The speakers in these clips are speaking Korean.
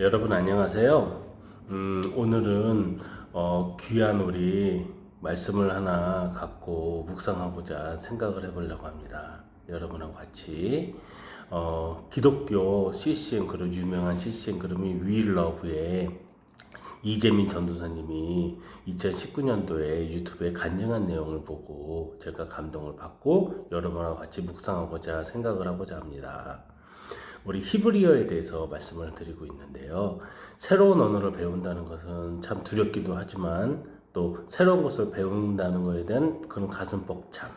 여러분 안녕하세요. 음, 오늘은 어, 귀한 우리 말씀을 하나 갖고 묵상하고자 생각을 해보려고 합니다. 여러분하고 같이 어, 기독교 CCM 그룹 유명한 CCM We Love의 이재민 전도사님이 2019년도에 유튜브에 간증한 내용을 보고 제가 감동을 받고 여러분하고 같이 묵상하고자 생각을 하고자 합니다. 우리 히브리어에 대해서 말씀을 드리고 있는데요. 새로운 언어를 배운다는 것은 참 두렵기도 하지만 또 새로운 것을 배운다는 것에 대한 그런 가슴 벅참.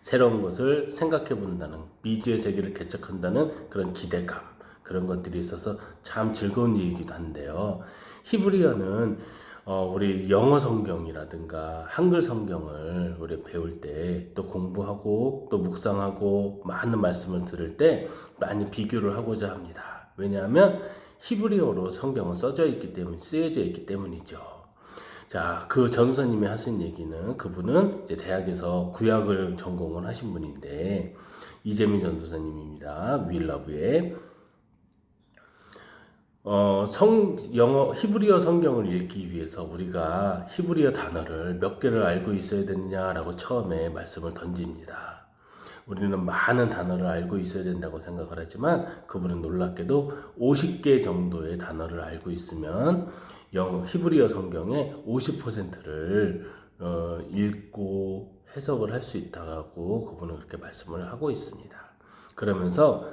새로운 것을 생각해 본다는 미지의 세계를 개척한다는 그런 기대감. 그런 것들이 있어서 참 즐거운 일이기도 한데요. 히브리어는 어, 우리 영어 성경이라든가 한글 성경을 우리 배울 때 또 공부하고 또 묵상하고 많은 말씀을 들을 때 많이 비교를 하고자 합니다. 왜냐하면 히브리어로 성경은 써져 있기 때문, 쓰여져 있기 때문이죠. 자, 그 전사님이 하신 얘기는 그분은 이제 대학에서 구약을 전공을 하신 분인데 이재민 전도사님입니다. 윌러브의 어, 성, 영어, 히브리어 성경을 읽기 위해서 우리가 히브리어 단어를 몇 개를 알고 있어야 되느냐라고 처음에 말씀을 던집니다. 우리는 많은 단어를 알고 있어야 된다고 생각을 하지만 그분은 놀랍게도 50개 정도의 단어를 알고 있으면 영, 히브리어 성경의 50%를 어, 읽고 해석을 할 수 있다고 그분은 그렇게 말씀을 하고 있습니다. 그러면서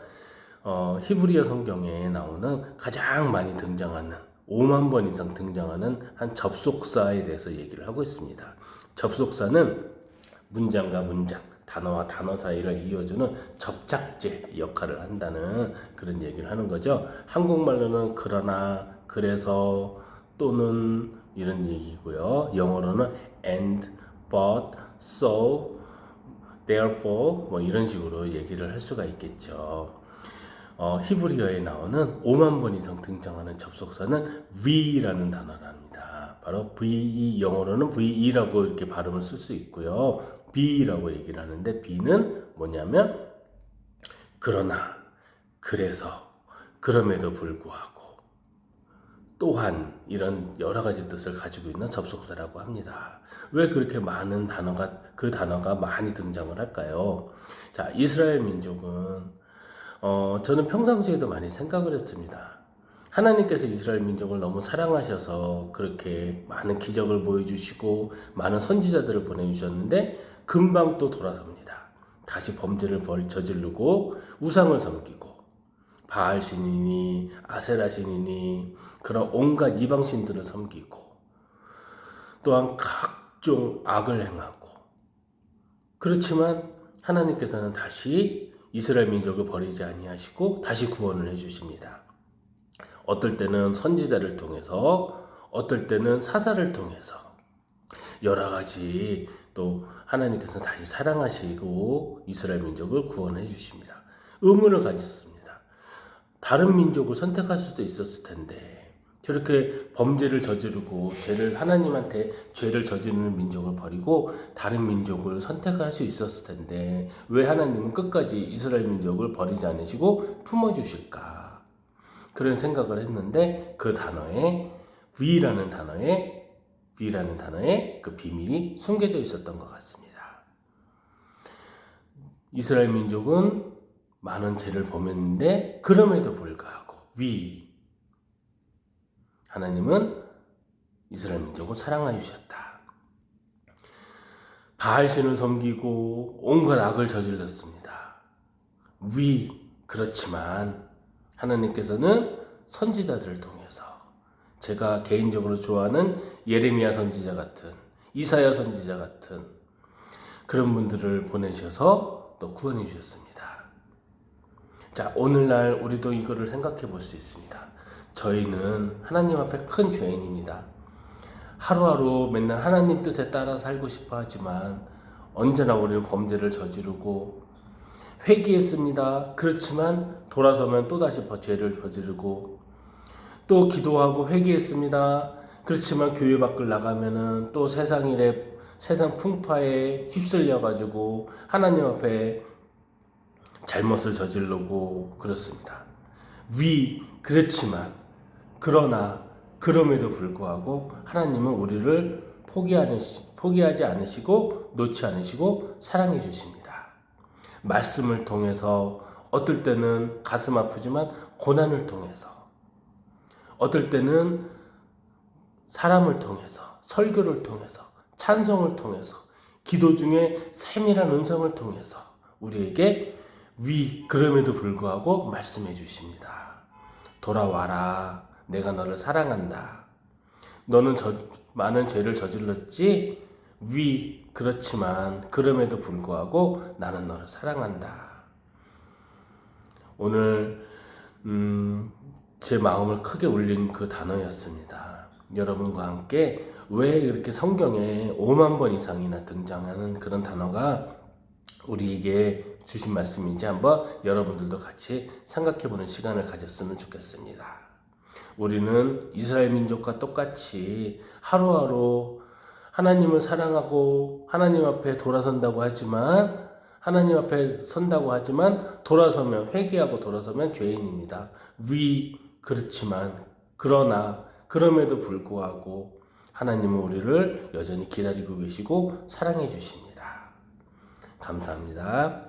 어, 히브리어 성경에 나오는 가장 많이 등장하는 5만 번 이상 등장하는 한 접속사에 대해서 얘기를 하고 있습니다. 접속사는 문장과 문장, 단어와 단어 사이를 이어주는 접착제 역할을 한다는 그런 얘기를 하는 거죠. 한국말로는 그러나, 그래서, 또는 이런 얘기고요. 영어로는 and, but, so, therefore 뭐 이런 식으로 얘기를 할 수가 있겠죠. 어, 히브리어에 나오는 5만 번 이상 등장하는 접속사는 V라는 단어랍니다. 바로 VE 영어로는 VE라고 이렇게 발음을 쓸 수 있고요. B라고 얘기를 하는데 B는 뭐냐면 그러나 그래서 그럼에도 불구하고 또한 이런 여러 가지 뜻을 가지고 있는 접속사라고 합니다. 왜 그렇게 많은 단어가 그 단어가 많이 등장을 할까요? 자, 이스라엘 민족은 어, 저는 평상시에도 많이 생각을 했습니다. 하나님께서 이스라엘 민족을 너무 사랑하셔서 그렇게 많은 기적을 보여주시고 많은 선지자들을 보내주셨는데 금방 또 돌아섭니다. 다시 범죄를 벌 저지르고 우상을 섬기고 바알 신이니 아세라 신이니 그런 온갖 이방 신들을 섬기고 또한 각종 악을 행하고 그렇지만 하나님께서는 다시 이스라엘 민족을 버리지 아니하시고 다시 구원을 해 주십니다. 어떨 때는 선지자를 통해서 어떨 때는 사사를 통해서 여러 가지 또 하나님께서 다시 사랑하시고 이스라엘 민족을 구원해 주십니다. 의문을 가졌습니다. 다른 민족을 선택할 수도 있었을 텐데 저렇게 범죄를 저지르고 죄를 하나님한테 죄를 저지르는 민족을 버리고 다른 민족을 선택할 수 있었을 텐데 왜 하나님은 끝까지 이스라엘 민족을 버리지 않으시고 품어 주실까? 그런 생각을 했는데 그 단어에 위라는 단어에 위라는 단어에 그 비밀이 숨겨져 있었던 것 같습니다. 이스라엘 민족은 많은 죄를 범했는데 그럼에도 불구하고 위 하나님은 이스라엘 민족을 사랑하여 주셨다. 바알신을 섬기고 온갖 악을 저질렀습니다. 위 그렇지만 하나님께서는 선지자들을 통해서 제가 개인적으로 좋아하는 예레미야 선지자 같은 이사야 선지자 같은 그런 분들을 보내셔서 또 구원해 주셨습니다. 자, 오늘날 우리도 이거를 생각해 볼 수 있습니다. 저희는 하나님 앞에 큰 죄인입니다. 하루하루 맨날 하나님 뜻에 따라 살고 싶어 하지만 언제나 우리는 범죄를 저지르고 회개했습니다. 그렇지만 돌아서면 또다시 죄를 저지르고 또 기도하고 회개했습니다. 그렇지만 교회 밖을 나가면은 또 세상 일에 세상 풍파에 휩쓸려 가지고 하나님 앞에 잘못을 저지르고 그렇습니다. 위 그렇지만 그러나 그럼에도 불구하고 하나님은 우리를 포기하는 포기하지 않으시고 놓지 않으시고 사랑해 주십니다. 말씀을 통해서 어떨 때는 가슴 아프지만 고난을 통해서 어떨 때는 사람을 통해서 설교를 통해서 찬송을 통해서 기도 중에 세밀한 음성을 통해서 우리에게 위 그럼에도 불구하고 말씀해 주십니다. 돌아와라. 내가 너를 사랑한다. 너는 저, 많은 죄를 저질렀지? 위 그렇지만 그럼에도 불구하고 나는 너를 사랑한다. 오늘 음, 제 마음을 크게 울린 그 단어였습니다. 여러분과 함께 왜 이렇게 성경에 5만 번 이상이나 등장하는 그런 단어가 우리에게 주신 말씀인지 한번 여러분들도 같이 생각해 보는 시간을 가졌으면 좋겠습니다. 우리는 이스라엘 민족과 똑같이 하루하루 하나님을 사랑하고 하나님 앞에 돌아선다고 하지만 하나님 앞에 선다고 하지만 돌아서면 회개하고 돌아서면 죄인입니다. 위 그렇지만 그러나 그럼에도 불구하고 하나님은 우리를 여전히 기다리고 계시고 사랑해 주십니다. 감사합니다.